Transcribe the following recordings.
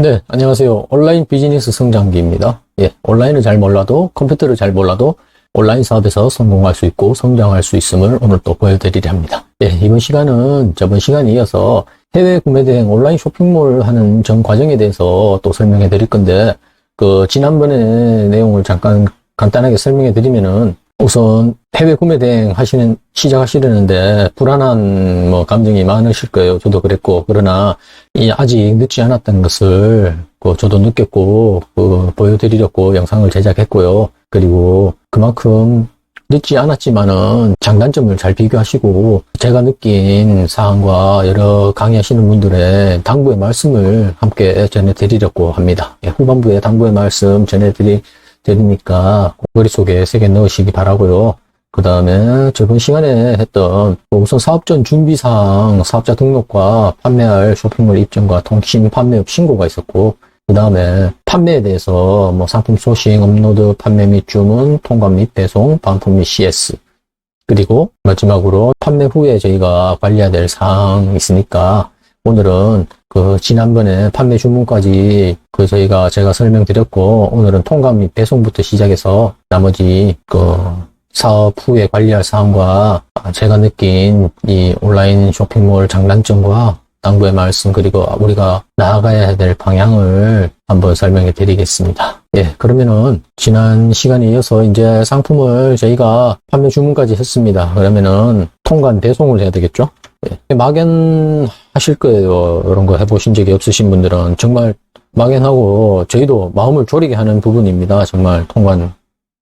네, 안녕하세요. 온라인 비즈니스 성장기입니다. 예, 온라인을 잘 몰라도, 컴퓨터를 잘 몰라도 온라인 사업에서 성공할 수 있고 성장할 수 있음을 오늘 또 보여드리려 합니다. 예, 이번 시간은 저번 시간에 이어서 해외 구매 대행 온라인 쇼핑몰 하는 전 과정에 대해서 또 설명해 드릴 건데, 그, 지난번에 내용을 잠깐 간단하게 설명해 드리면은 우선 해외 구매 대행 하시는, 시작하시려는데 불안한 뭐 감정이 많으실 거예요. 저도 그랬고. 그러나 이 아직 늦지 않았다는 것을 그 저도 느꼈고, 그 보여드리려고 영상을 제작했고요. 그리고 그만큼 늦지 않았지만은 장단점을 잘 비교하시고 제가 느낀 사항과 여러 강의하시는 분들의 당부의 말씀을 함께 전해드리려고 합니다. 예, 후반부에 당부의 말씀 전해드리, 드리니까 머릿속에 새겨 넣으시기 바라고요. 그 다음에 저번 시간에 했던 우선 사업 전 준비사항, 사업자 등록과 판매할 쇼핑몰 입점과 통신 판매업 신고가 있었고 그 다음에 판매에 대해서 뭐 상품 소싱, 업로드, 판매 및 주문, 통관 및 배송, 반품 및 CS 그리고 마지막으로 판매 후에 저희가 관리해야 될 사항이 있으니까 오늘은 그 지난번에 판매 주문까지 그 저희가 제가 설명드렸고 오늘은 통관 및 배송부터 시작해서 나머지 그 사업 후에 관리할 사항과 제가 느낀 이 온라인 쇼핑몰 장단점과 당부의 말씀 그리고 우리가 나아가야 될 방향을 한번 설명해 드리겠습니다. 예, 그러면은 지난 시간에 이어서 이제 상품을 저희가 판매 주문까지 했습니다. 그러면은 통관 배송을 해야 되겠죠? 예, 막연하실 거예요. 이런 거 해보신 적이 없으신 분들은 정말 막연하고 저희도 마음을 졸이게 하는 부분입니다. 정말 통관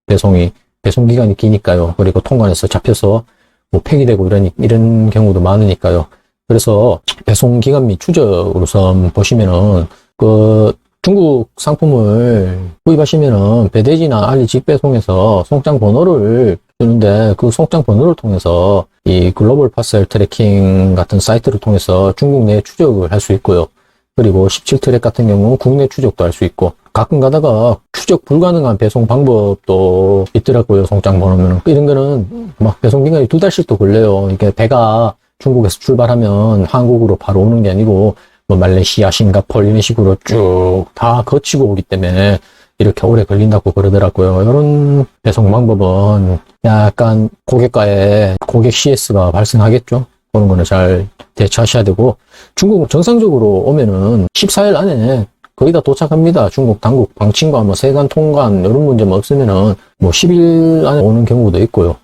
배송이 배송 기간이 기니까요. 그리고 통관해서 잡혀서 뭐 폐기되고 이런 이런 경우도 많으니까요. 그래서 배송 기간 및 추적 우선 보시면은 그 중국 상품을 구입하시면은 배대지나 알리 직배송에서 송장 번호를 주는데 그 송장 번호를 통해서 이 글로벌 파셀 트래킹 같은 사이트를 통해서 중국 내 추적을 할 수 있고요. 그리고 17트랙 같은 경우는 국내 추적도 할 수 있고 가끔 가다가 추적 불가능한 배송 방법도 있더라고요. 송장 번호면 이런 거는 막 배송 기간이 두 달씩도 걸려요. 이게 배가 중국에서 출발하면 한국으로 바로 오는 게 아니고 뭐 말레이시아, 싱가폴 이런 식으로 쭉 다 거치고 오기 때문에 이렇게 오래 걸린다고 그러더라고요. 이런 배송 방법은 약간 고객과의 고객 CS가 발생하겠죠. 그런 거는 잘 대처하셔야 되고 중국 정상적으로 오면은 14일 안에 거의 다 도착합니다. 중국 당국 방침과 뭐 세관 통관 이런 문제만 없으면은 뭐 10일 안에 오는 경우도 있고요.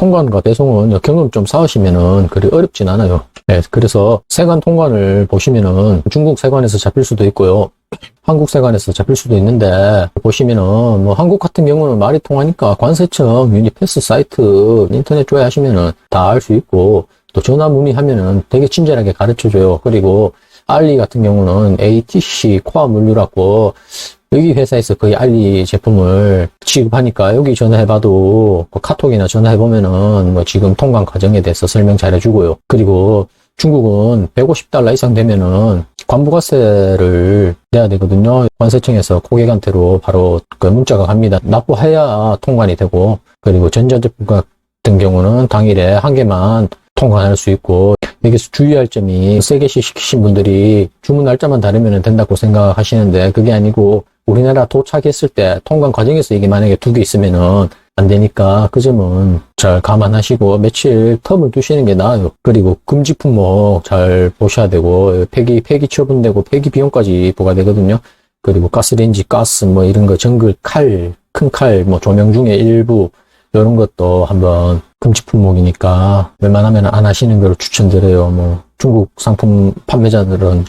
통관과 배송은 경험 좀 쌓으시면은 그리 어렵진 않아요. 네, 그래서 세관 통관을 보시면은 중국 세관에서 잡힐 수도 있고요. 한국 세관에서 잡힐 수도 있는데 보시면은 뭐 한국 같은 경우는 말이 통하니까 관세청 유니패스 사이트 인터넷 조회하시면은 다 알 수 있고 또 전화 문의하면은 되게 친절하게 가르쳐줘요. 그리고 알리 같은 경우는 ATC 코아 물류라고 여기 회사에서 거의 알리 제품을 취급하니까 여기 전화해봐도 그 카톡이나 전화해보면은 뭐 지금 통관 과정에 대해서 설명 잘 해주고요. 그리고 중국은 150달러 이상 되면은 관부가세를 내야 되거든요. 관세청에서 고객한테로 바로 그 문자가 갑니다. 납부해야 통관이 되고 그리고 전자제품 같은 경우는 당일에 한 개만 통관할 수 있고 여기서 주의할 점이 세 개씩 시키신 분들이 주문 날짜만 다르면 된다고 생각하시는데 그게 아니고 우리나라 도착했을 때 통관 과정에서 이게 만약에 두 개 있으면은 안 되니까 그 점은 잘 감안하시고 며칠 텀을 두시는 게 나아요. 그리고 금지 품목 잘 보셔야 되고 폐기 폐기 처분되고 폐기 비용까지 부과되거든요. 그리고 가스레인지, 가스 뭐 이런 거 정글 칼, 큰 칼, 뭐 조명 중에 일부 이런 것도 한번 금지 품목이니까 웬만하면 안 하시는 걸 추천드려요. 뭐 중국 상품 판매자들은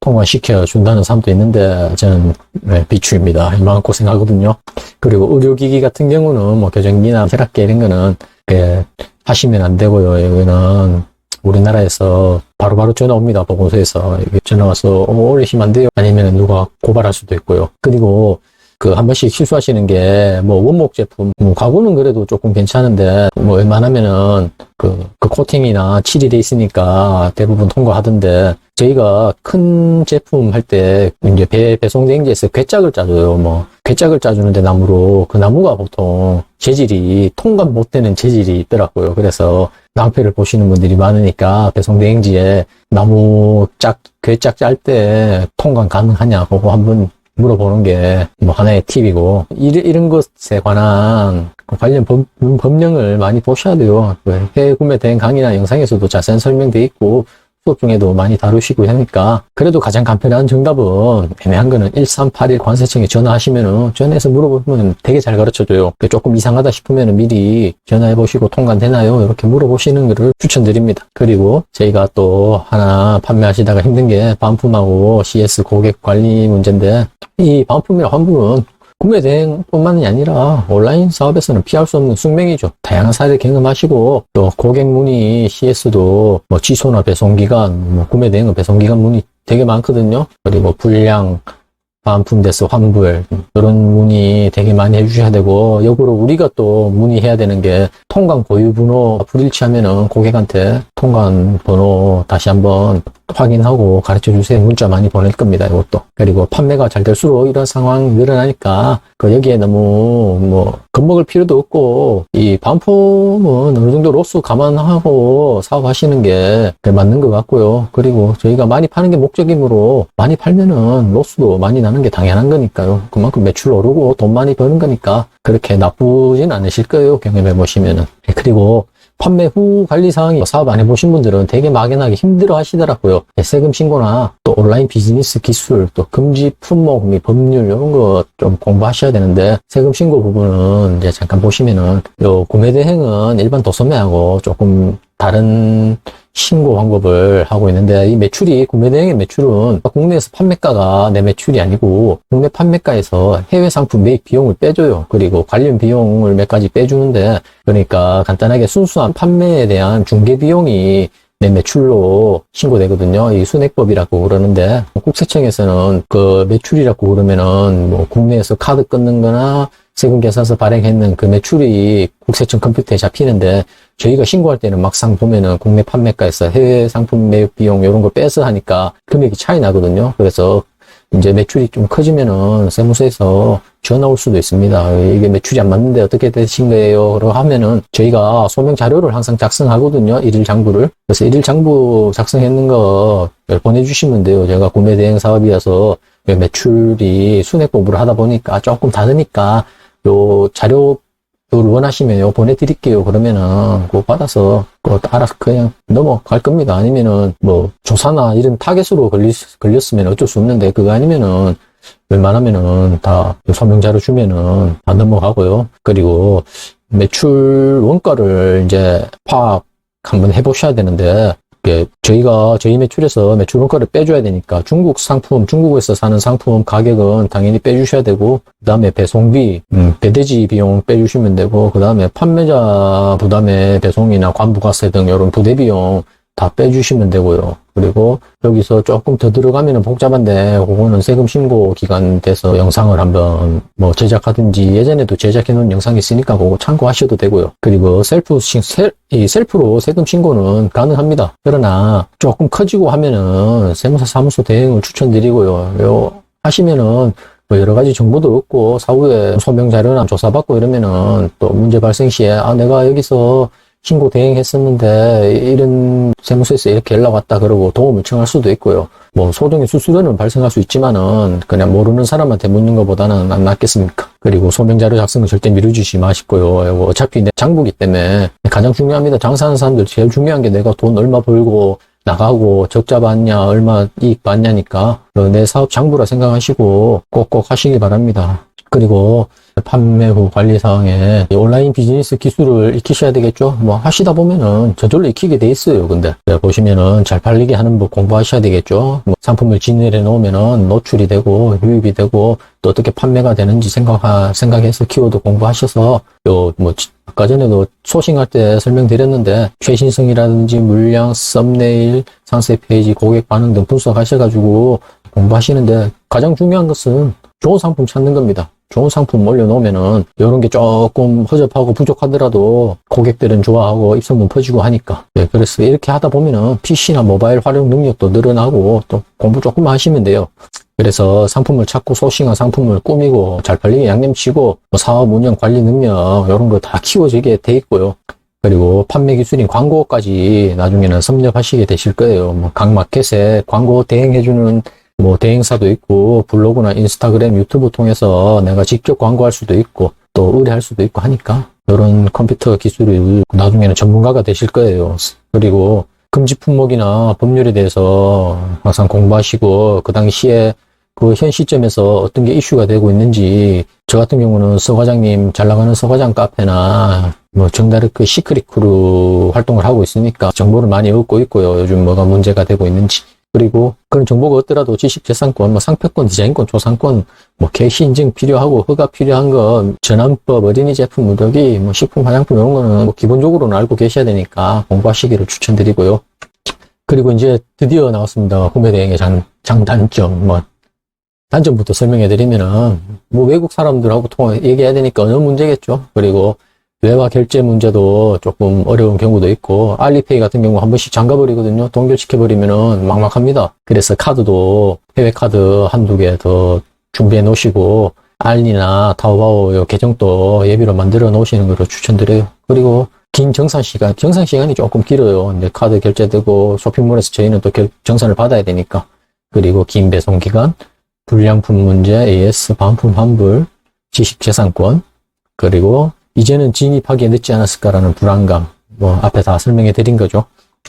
통과시켜 준다는 사람도 있는데 저는 네, 비추입니다. 이만 고생하거든요. 그리고 의료기기 같은 경우는 뭐 교정기나 혈압계 이런 거는 예, 하시면 안 되고요. 여기는 우리나라에서 바로 바로 전화 옵니다. 보건소에서 전화 와서 어, 쉬면 안 돼요. 아니면 누가 고발할 수도 있고요. 그리고 그 한 번씩 실수하시는 게 뭐 원목 제품 뭐 가구는 그래도 조금 괜찮은데 뭐 웬만하면은 그, 그 코팅이나 칠이 돼 있으니까 대부분 통과하던데 저희가 큰 제품 할 때 이제 배, 배송 대행지에서 괴짝을 짜줘요. 뭐 괴짝을 짜주는데 나무로 그 나무가 보통 재질이 통관 못 되는 재질이 있더라고요. 그래서 낭패를 보시는 분들이 많으니까 배송 대행지에 나무 짝 괴짝 짤 때 통관 가능하냐 그거 한번 물어보는 게 뭐 하나의 팁이고 이런, 이런 것에 관한 관련 법, 법령을 많이 보셔야 돼요. 그 해외 구매 대행 강의나 영상에서도 자세한 설명돼 있고 수업 중에도 많이 다루시고 하니까 그래도 가장 간편한 정답은 애매한 거는 1381 관세청에 전화하시면은 전화해서 물어보면 되게 잘 가르쳐줘요. 조금 이상하다 싶으면 미리 전화해 보시고 통관되나요? 이렇게 물어보시는 거를 추천드립니다. 그리고 저희가 또 하나 판매하시다가 힘든 게 반품하고 CS 고객 관리 문제인데 이 반품이라 환불은 구매 대행뿐만이 아니라 온라인 사업에서는 피할 수 없는 숙명이죠. 다양한 사례 경험하시고 또 고객 문의 CS도 뭐 취소나 배송 기간, 뭐 구매 대행은 배송 기간 문의 되게 많거든요. 그리고 불량 반품돼서 환불. 이런 문의 되게 많이 해주셔야 되고 역으로 우리가 또 문의해야 되는 게 통관 고유 번호 불일치하면은 고객한테 통관 번호 다시 한번 확인하고 가르쳐 주세요. 문자 많이 보낼 겁니다 이것도. 그리고 판매가 잘 될수록 이런 상황 늘어나니까 그 여기에 너무 뭐 겁먹을 필요도 없고 이 반품은 어느 정도 로스 감안하고 사업하시는 게 맞는 것 같고요. 그리고 저희가 많이 파는 게 목적이므로 많이 팔면은 로스도 많이 나는 게 당연한 거니까요. 그만큼 매출 오르고 돈 많이 버는 거니까 그렇게 나쁘진 않으실 거예요. 경험해 보시면은. 그리고 판매 후 관리 사항이 사업 안 해보신 분들은 되게 막연하게 힘들어 하시더라고요. 세금 신고나 또 온라인 비즈니스 기술, 또 금지 품목 및 법률 이런 거 좀 공부하셔야 되는데 세금 신고 부분은 이제 잠깐 보시면은 요 구매 대행은 일반 도소매하고 조금 다른 신고 방법을 하고 있는데 이 매출이 구매 대행의 매출은 국내에서 판매가가 내 매출이 아니고 국내 판매가에서 해외 상품 매입 비용을 빼줘요. 그리고 관련 비용을 몇 가지 빼주는데 그러니까 간단하게 순수한 판매에 대한 중개 비용이 내 매출로 신고되거든요. 이 순액법이라고 그러는데 국세청에서는 그 매출이라고 그러면은 뭐 국내에서 카드 끊는 거나 세금 계산서 발행했는 그 매출이 국세청 컴퓨터에 잡히는데 저희가 신고할 때는 막상 보면은 국내 판매가에서 해외 상품 매입 비용 이런 걸 빼서 하니까 금액이 차이 나거든요. 그래서 이제 매출이 좀 커지면은 세무서에서 전화 올 수도 있습니다. 이게 매출이 안 맞는데 어떻게 되신 거예요? 라고 하면은 저희가 소명 자료를 항상 작성하거든요. 일일 장부를. 그래서 일일 장부 작성했는 거 보내주시면 돼요. 제가 구매 대행 사업이어서 매출이 순액 공부를 하다 보니까 조금 다르니까 요 자료 를 원하시면 보내드릴게요. 그러면은 그거 받아서 그거 알아서 그냥 넘어갈 겁니다. 아니면은 뭐 조사나 이런 타겟으로 걸리, 걸렸으면 어쩔 수 없는데 그거 아니면은 웬만하면은 다 서명자료 주면은 다 넘어가고요. 그리고 매출 원가를 이제 파악 한번 해보셔야 되는데 게 저희가 저희 매출에서 매출 원가를 빼줘야 되니까 중국 상품, 중국에서 사는 상품 가격은 당연히 빼주셔야 되고 그 다음에 배송비, 음, 배대지 비용 빼주시면 되고 그 다음에 판매자 부담의 배송이나 관부가세 등 이런 부대 비용 다 빼주시면 되고요. 그리고 여기서 조금 더 들어가면 복잡한데 그거는 세금 신고 기간 돼서 영상을 한번 뭐 제작하든지 예전에도 제작해 놓은 영상이 있으니까 그거 참고하셔도 되고요. 그리고 셀프 신, 셀, 이 셀프로 세금 신고는 가능합니다. 그러나 조금 커지고 하면은 세무사 사무소 대행을 추천드리고요. 요 하시면은 뭐 여러 가지 정보도 얻고 사후에 소명 자료나 조사받고 이러면은 또 문제 발생 시에 아 내가 여기서 신고 대행했었는데 이런 세무서에서 이렇게 연락 왔다 그러고 도움을 청할 수도 있고요. 뭐 소정의 수수료는 발생할 수 있지만은 그냥 모르는 사람한테 묻는 것보다는 안 낫겠습니까? 그리고 소명자료 작성은 절대 미루지 마시고요. 어차피 내 장부기 때문에 가장 중요합니다. 장사하는 사람들 제일 중요한 게 내가 돈 얼마 벌고 나가고 적자 받냐 얼마 이익 받냐니까 내 사업 장부라 생각하시고 꼭꼭 하시기 바랍니다. 그리고 판매 후 관리 사항에 온라인 비즈니스 기술을 익히셔야 되겠죠. 뭐 하시다 보면은 저절로 익히게 돼 있어요. 근데 보시면은 잘 팔리게 하는 법 공부하셔야 되겠죠. 뭐 상품을 진열해 놓으면은 노출이 되고 유입이 되고 또 어떻게 판매가 되는지 생각 생각해서 키워드 공부하셔서 요뭐 아까 전에도 소싱할 때 설명드렸는데 최신성이라든지 물량, 썸네일, 상세 페이지, 고객 반응 등 분석하셔가지고 공부하시는데 가장 중요한 것은 좋은 상품 찾는 겁니다. 좋은 상품 올려놓으면은 이런 게 조금 허접하고 부족하더라도 고객들은 좋아하고 입소문 퍼지고 하니까 예, 그래서 이렇게 하다 보면은 PC나 모바일 활용 능력도 늘어나고 또 공부 조금만 하시면 돼요. 그래서 상품을 찾고 소싱한 상품을 꾸미고 잘 팔리게 양념치고 뭐 사업 운영 관리 능력 이런 거 다 키워지게 돼 있고요. 그리고 판매 기술인 광고까지 나중에는 섭렵하시게 되실 거예요. 뭐 각 마켓에 광고 대행해주는 뭐 대행사도 있고 블로그나 인스타그램, 유튜브 통해서 내가 직접 광고할 수도 있고 또 의뢰할 수도 있고 하니까 이런 컴퓨터 기술을 나중에는 전문가가 되실 거예요. 그리고 금지 품목이나 법률에 대해서 항상 공부하시고 그 당시에 그 현 시점에서 어떤 게 이슈가 되고 있는지 저 같은 경우는 서과장님 잘 나가는 서과장 카페나 뭐 정다르크 시크릿 크루 활동을 하고 있으니까 정보를 많이 얻고 있고요. 요즘 뭐가 문제가 되고 있는지 그리고 그런 정보가 없더라도 지식재산권, 뭐 상표권, 디자인권, 조상권, 뭐 개시 인증 필요하고 허가 필요한 거, 전환법, 어린이 제품 무더기, 뭐 식품, 화장품 이런 거는 뭐 기본적으로는 알고 계셔야 되니까 공부하시기를 추천드리고요. 그리고 이제 드디어 나왔습니다. 구매 대행의 장, 장단점, 뭐 단점부터 설명해 드리면은 뭐 외국 사람들하고 통화 얘기해야 되니까 언어 문제겠죠. 그리고 외화 결제 문제도 조금 어려운 경우도 있고 알리페이 같은 경우 한 번씩 잠가버리거든요. 동결시켜버리면은 막막합니다. 그래서 카드도 해외 카드 한두 개 더 준비해 놓으시고 알리나 타오바오 요 계정도 예비로 만들어 놓으시는 걸로 추천드려요. 그리고 긴 정산 시간, 정산 시간이 조금 길어요. 이제 카드 결제되고 쇼핑몰에서 저희는 또 결- 정산을 받아야 되니까. 그리고 긴 배송 기간, 불량품 문제, AS, 반품 환불, 지식재산권, 그리고 이제는 진입하기에 늦지 않았을까라는 불안감, 뭐 앞에 다 설명해 드린 거죠.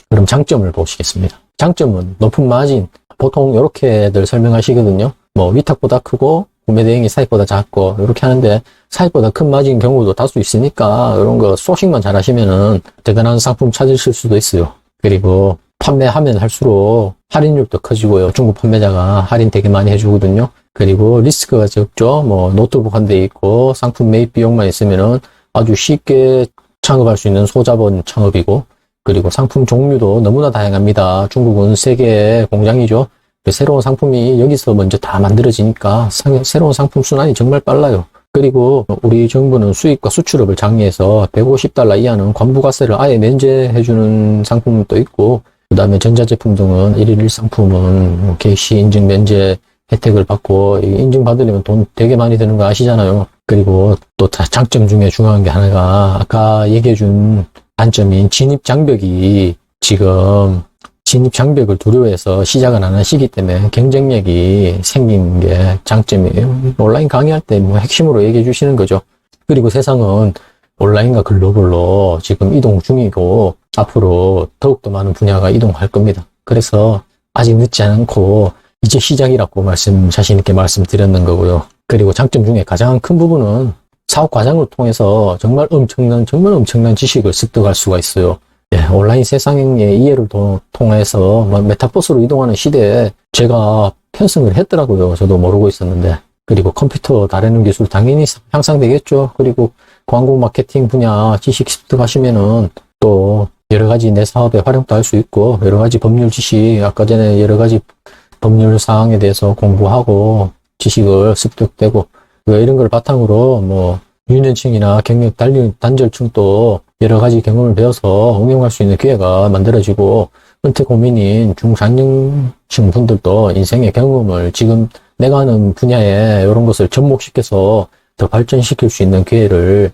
그럼 장점을 보시겠습니다. 장점은 높은 마진, 보통 이렇게들 설명하시거든요. 뭐 위탁보다 크고 구매 대행이 사입보다 작고 이렇게 하는데 사입보다 큰 마진 경우도 다수 있으니까 이런 거 소싱만 잘 하시면은 대단한 상품 찾으실 수도 있어요. 그리고 판매하면 할수록 할인율도 커지고요. 중국 판매자가 할인 되게 많이 해주거든요. 그리고 리스크가 적죠. 뭐 노트북 한 대 있고 상품 매입 비용만 있으면은 아주 쉽게 창업할 수 있는 소자본 창업이고 그리고 상품 종류도 너무나 다양합니다. 중국은 세계의 공장이죠. 새로운 상품이 여기서 먼저 다 만들어지니까 상- 새로운 상품 순환이 정말 빨라요. 그리고 우리 정부는 수입과 수출업을 장려해서 150달러 이하는 관부가세를 아예 면제해주는 상품도 있고 그 다음에 전자제품 등은 일일 1상품은 뭐 게시 인증 면제 혜택을 받고 이 인증받으려면 돈 되게 많이 드는 거 아시잖아요. 그리고 또다 장점 중에 중요한 게 하나가 아까 얘기해 준 단점인 진입 장벽이 지금 진입 장벽을 두려워해서 시작을 안 하시기 때문에 경쟁력이 생긴 게 장점이에요. 온라인 강의할 때 뭐 핵심으로 얘기해 주시는 거죠. 그리고 세상은 온라인과 글로벌로 지금 이동 중이고 앞으로 더욱더 많은 분야가 이동할 겁니다. 그래서 아직 늦지 않고 이제 시작이라고 말씀, 자신 있게 말씀드렸는 거고요. 그리고 장점 중에 가장 큰 부분은 사업 과정을 통해서 정말 엄청난, 정말 엄청난 지식을 습득할 수가 있어요. 예, 온라인 세상의 이해를 도- 통해서 뭐 메타버스로 이동하는 시대에 제가 편승을 했더라고요. 저도 모르고 있었는데. 그리고 컴퓨터 다루는 기술 당연히 향상되겠죠. 그리고 광고 마케팅 분야 지식 습득하시면은 또 여러 가지 내 사업에 활용도 할 수 있고 여러 가지 법률 지식 아까 전에 여러 가지 법률 사항에 대해서 공부하고 지식을 습득되고 그 이런 걸 바탕으로 뭐 유년층이나 경력 단련- 단절층도 여러 가지 경험을 배워서 응용할 수 있는 기회가 만들어지고 은퇴 고민인 중장년층 분들도 인생의 경험을 지금 내가 하는 분야에 이런 것을 접목시켜서 더 발전시킬 수 있는 기회를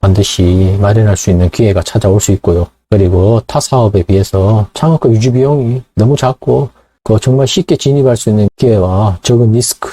반드시 마련할 수 있는 기회가 찾아올 수 있고요. 그리고 타 사업에 비해서 창업과 유지 비용이 너무 작고 그 정말 쉽게 진입할 수 있는 기회와 적은 리스크.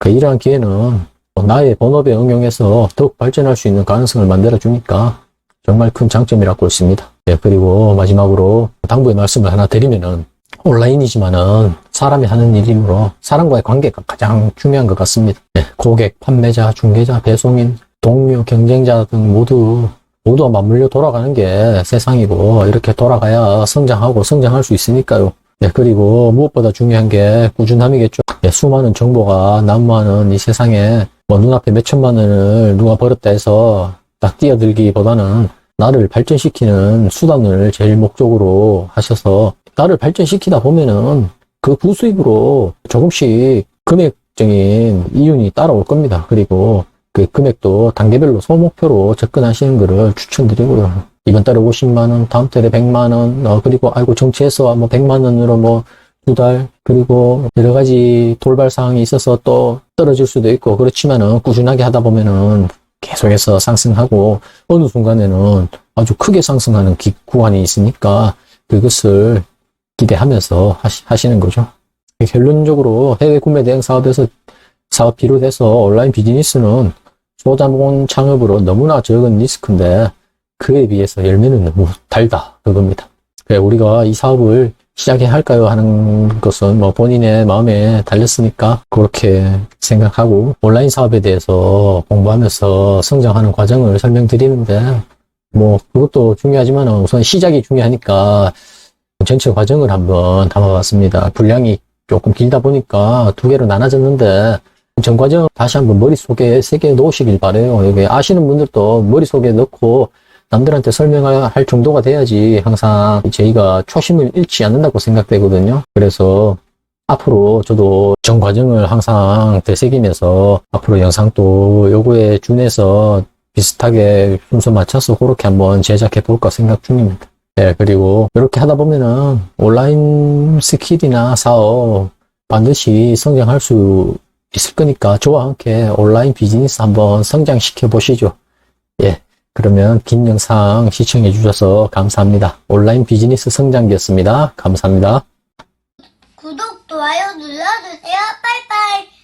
그 이러한 기회는 나의 본업에 응용해서 더욱 발전할 수 있는 가능성을 만들어 주니까 정말 큰 장점이라고 있습니다. 예, 그리고 마지막으로 당부의 말씀을 하나 드리면은 온라인이지만은 사람이 하는 일이므로 사람과의 관계가 가장 중요한 것 같습니다. 예, 고객, 판매자, 중개자, 배송인, 동료, 경쟁자 등 모두 모두와 맞물려 돌아가는 게 세상이고 이렇게 돌아가야 성장하고 성장할 수 있으니까요. 네, 그리고 무엇보다 중요한 게 꾸준함이겠죠. 네, 수많은 정보가 난무하는 이 세상에 뭐 눈앞에 몇 천만 원을 누가 벌었다 해서 딱 뛰어들기보다는 나를 발전시키는 수단을 제일 목적으로 하셔서 나를 발전시키다 보면은 그 부수입으로 조금씩 금액 적극적인 이윤이 따라올 겁니다. 그리고 그 금액도 단계별로 소목표로 접근하시는 것을 추천드리고요. 이번 달에 50만원, 다음 달에 100만원, 어, 그리고, 아이고, 정치해서 뭐 100만원으로 뭐 두 달, 그리고 여러 가지 돌발 상황이 있어서 또 떨어질 수도 있고, 그렇지만은 꾸준하게 하다 보면은 계속해서 상승하고, 어느 순간에는 아주 크게 상승하는 기- 구간이 있으니까 그것을 기대하면서 하시, 하시는 거죠. 결론적으로 해외 구매 대행 사업에서 사업 비롯해서 온라인 비즈니스는 소자본 창업으로 너무나 적은 리스크인데 그에 비해서 열매는 너무 달다 그겁니다. 우리가 이 사업을 시작해야 할까요 하는 것은 뭐 본인의 마음에 달렸으니까 그렇게 생각하고 온라인 사업에 대해서 공부하면서 성장하는 과정을 설명드리는데 뭐 그것도 중요하지만 우선 시작이 중요하니까 전체 과정을 한번 담아봤습니다. 분량이 조금 길다 보니까 두 개로 나눠졌는데 전 과정 다시 한번 머릿속에 새겨 놓으시길 바래요. 아시는 분들도 머릿속에 넣고 남들한테 설명할 정도가 돼야지 항상 저희가 초심을 잃지 않는다고 생각되거든요. 그래서 앞으로 저도 전 과정을 항상 되새기면서 앞으로 영상도 요거에 준해서 비슷하게 순서 맞춰서 그렇게 한번 제작해 볼까 생각 중입니다. 네, 그리고 이렇게 하다 보면은 온라인 스킬이나 사업 반드시 성장할 수 있을 거니까 저와 함께 온라인 비즈니스 한번 성장시켜 보시죠. 예. 그러면 긴 영상 시청해 주셔서 감사합니다. 온라인 비즈니스 성장기였습니다. 감사합니다. 구독, 좋아요 눌러주세요. 빨리